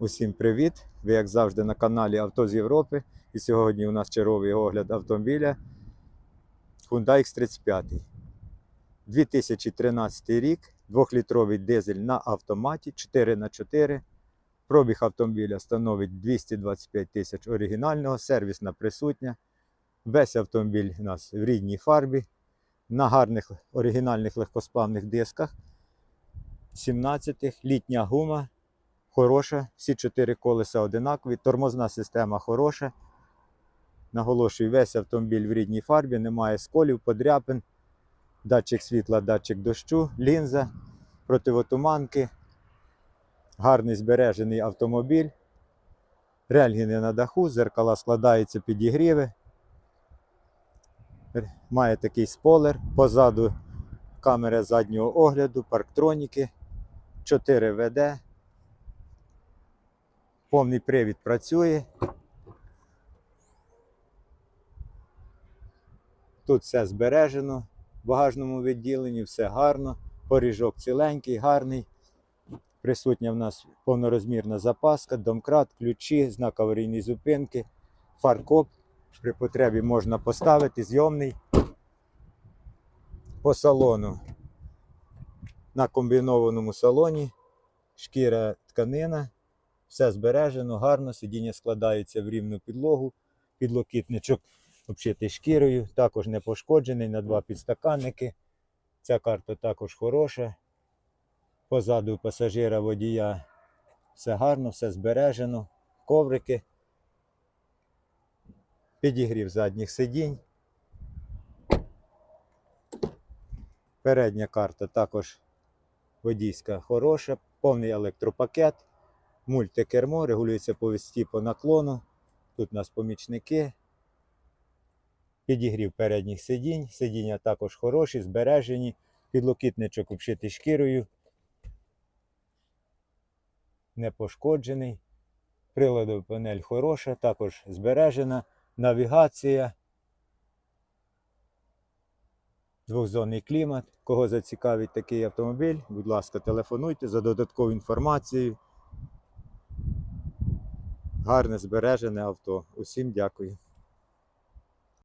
Усім привіт! Ви, як завжди, на каналі Авто з Європи. І сьогодні у нас черговий огляд автомобіля Hyundai X35. 2013 рік, 2-літровий дизель на автоматі 4х4. Пробіг автомобіля становить 225 тисяч оригінального, сервісна присутня. Весь автомобіль у нас в рідній фарбі, на гарних оригінальних легкосплавних дисках. 17 літня гума хороша, всі чотири колеса одинакові, тормозна система хороша. Наголошую, весь автомобіль в рідній фарбі, немає сколів, подряпин, датчик світла, датчик дощу, лінза, противотуманки, гарний збережений автомобіль, рельгіни на даху, зеркала складаються підігріви. Має такий спойлер, позаду камера заднього огляду, парктроніки, 4 ВД, Повний привід працює. Тут все збережено в багажному відділенні, все гарно. Поріжок ціленький, гарний. Присутня в нас повнорозмірна запаска, домкрат, ключі, знак аварійної зупинки, фаркоп. При потребі можна поставити зйомний по салону. На комбінованому салоні шкіра тканина. Все збережено, гарно, сидіння складається в рівну підлогу, підлокітничок обшитий шкірою, також не пошкоджений на два підстаканники. Ця карта також хороша. Позаду пасажира водія все гарно, все збережено, коврики, підігрів задніх сидінь. Передня карта також водійська хороша, повний електропакет мультикермо, регулюється по висоті по наклону. Тут у нас помічники. Підігрів передніх сидінь. Сидіння також хороші, збережені. Підлокітничок обшитий шкірою. Не пошкоджений. Приладова панель хороша, також збережена. Навігація. Двохзонний клімат. Кого зацікавить такий автомобіль, будь ласка, телефонуйте за додатковою інформацією. Гарне збережене авто. Усім дякую.